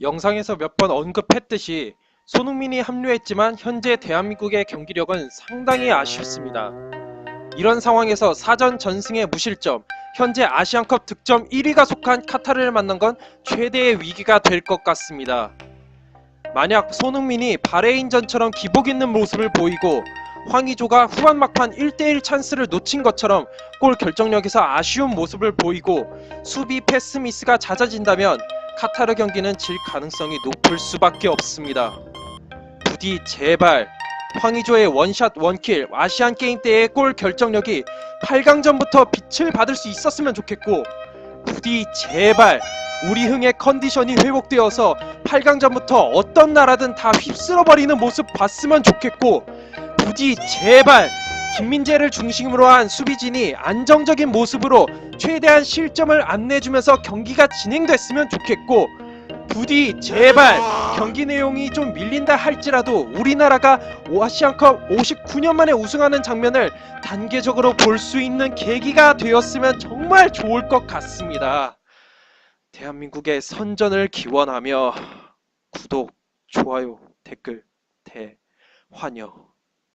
영상에서 몇 번 언급했듯이 손흥민이 합류했지만 현재 대한민국의 경기력은 상당히 아쉽습니다. 이런 상황에서 사전 전승의 무실점, 현재 아시안컵 득점 1위가 속한 카타르를 만난 건 최대의 위기가 될 것 같습니다. 만약 손흥민이 바레인전처럼 기복 있는 모습을 보이고 황의조가 후반 막판 1대1 찬스를 놓친 것처럼 골 결정력에서 아쉬운 모습을 보이고 수비 패스 미스가 잦아진다면 카타르 경기는 질 가능성이 높을 수밖에 없습니다. 부디 제발 황의조의 원샷 원킬 아시안 게임 때의 골 결정력이 8강전부터 빛을 받을 수 있었으면 좋겠고 부디 제발 우리 흥의 컨디션이 회복되어서 8강전부터 어떤 나라든 다 휩쓸어 버리는 모습 봤으면 좋겠고 부디 제발 김민재를 중심으로 한 수비진이 안정적인 모습으로 최대한 실점을 안 내주면서 경기가 진행됐으면 좋겠고 부디 제발 경기 내용이 좀 밀린다 할지라도 우리나라가 아시안컵 59년 만에 우승하는 장면을 단계적으로 볼 수 있는 계기가 되었으면 정말 좋을 것 같습니다. 대한민국의 선전을 기원하며 구독, 좋아요, 댓글, 대환영.